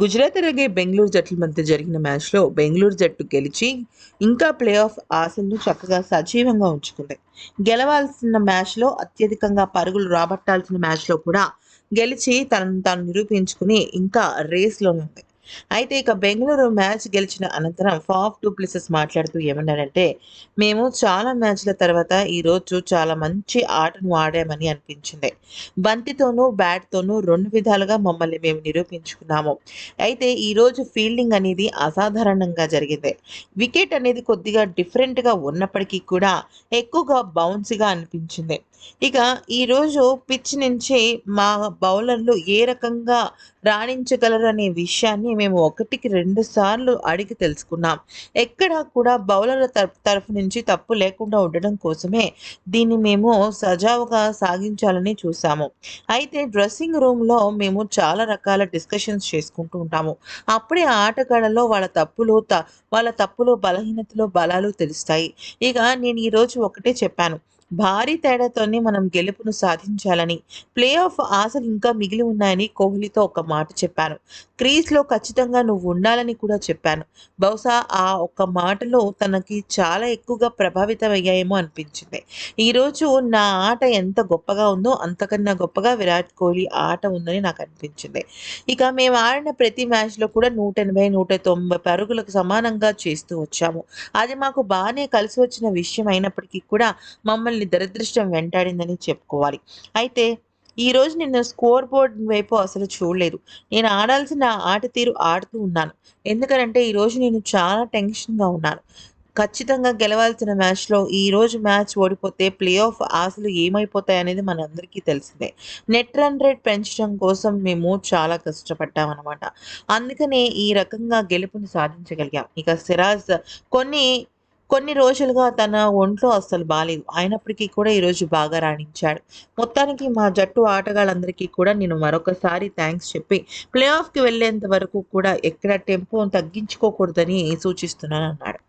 గుజరాత్ అలాగే బెంగళూరు జట్ల మధ్య జరిగిన మ్యాచ్లో బెంగళూరు జట్టు గెలిచి ఇంకా ప్లే ఆఫ్ ఆశలను చక్కగా సజీవంగా ఉంచుకుంది. గెలవాల్సిన మ్యాచ్లో అత్యధికంగా పరుగులు రాబట్టాల్సిన మ్యాచ్లో కూడా గెలిచి తనను తాను నిరూపించుకుని ఇంకా రేస్లోనే ఉంది. అయితే ఇక బెంగళూరు మ్యాచ్ గెలిచిన అనంతరం ఫాఫ్ టూ ప్లేసెస్ మాట్లాడుతూ ఏమన్నాడంటే మేము చాలా మ్యాచ్ల తర్వాత ఈరోజు చాలా మంచి ఆటను ఆడామని అనిపించింది. బంతితోనూ బ్యాట్తోనూ రెండు విధాలుగా మమ్మల్ని మేము నిరూపించుకున్నాము. అయితే ఈరోజు ఫీల్డింగ్ అనేది అసాధారణంగా జరిగింది. వికెట్ అనేది కొద్దిగా డిఫరెంట్గా ఉన్నప్పటికీ కూడా ఎక్కువగా బౌన్స్గా అనిపించింది. ఇక ఈరోజు పిచ్ నుంచి మా బౌలర్లు ఏ రకంగా రాణించగలరు అనే విషయాన్ని మేము ఒకటికి రెండు సార్లు అడిగి తెలుసుకున్నాం. ఎక్కడా కూడా బౌలర్ల తరఫు నుంచి తప్పు లేకుండా ఉండడం కోసమే దీన్ని మేము సజావుగా సాగించాలని చూసాము అయితే డ్రెస్సింగ్ రూమ్లో మేము చాలా రకాల డిస్కషన్స్ చేసుకుంటూ ఉంటాము. అప్పుడే ఆటగాళ్ళలో వాళ్ళ తప్పులు త వాళ్ళ తప్పులు బలహీనతలు బలాలు తెలుస్తాయి. ఇక నేను ఈరోజు ఒకటే చెప్పాను. భారీ తేడాతోనే మనం గెలుపును సాధించాలని ప్లే ఆఫ్ ఆశలు ఇంకా మిగిలి ఉన్నాయని కోహ్లీతో ఒక మాట చెప్పాను. క్రీజ్లో ఖచ్చితంగా నువ్వు ఉండాలని కూడా చెప్పాను. బహుశా ఆ ఒక్క మాటలో తనకి చాలా ఎక్కువగా ప్రభావితమయ్యాయేమో అనిపించింది. ఈరోజు నా ఆట ఎంత గొప్పగా ఉందో అంతకన్నా గొప్పగా విరాట్ కోహ్లీ ఆట ఉందని నాకు అనిపించింది. ఇక మేము ఆడిన ప్రతి మ్యాచ్లో కూడా నూట ఎనభై నూట తొంభై పరుగులకు సమానంగా చేస్తూ వచ్చాము. అది మాకు బాగానే కలిసి వచ్చిన విషయం అయినప్పటికీ కూడా మమ్మల్ని దురదృష్టం వెంటాడిందని చెప్పుకోవాలి. అయితే ఈ రోజు స్కోర్ బోర్డ్ వైపు అసలు చూడలేదు. నేను ఆడాల్సిన ఆట తీరు ఆడుతూ ఉన్నాను. ఎందుకంటే ఈరోజు నేను చాలా టెన్షన్గా ఉన్నాను. ఖచ్చితంగా గెలవాల్సిన మ్యాచ్లో ఈరోజు మ్యాచ్ ఓడిపోతే ప్లే ఆఫ్ ఆశలు ఏమైపోతాయి అనేది మనందరికీ తెలిసిందే. నెట్ రన్ రేట్ పెంచడం కోసం మేము చాలా కష్టపడ్డామన్నమాట. అందుకనే ఈ రకంగా గెలుపుని సాధించగలిగాం. ఇక సిరాజ్ కొన్ని కొన్ని రోజులుగా తన ఒంట్లో అస్సలు బాగాలేదు అయినప్పటికీ కూడా ఈరోజు బాగా రాణించాడు. మొత్తానికి మా జట్టు ఆటగాళ్ళందరికీ కూడా నేను మరొకసారి థ్యాంక్స్ చెప్పి ప్లే ఆఫ్కి వెళ్ళేంత వరకు కూడా ఎక్కడ టెంపో తగ్గించుకోకూడదని సూచిస్తున్నాను అన్నాడు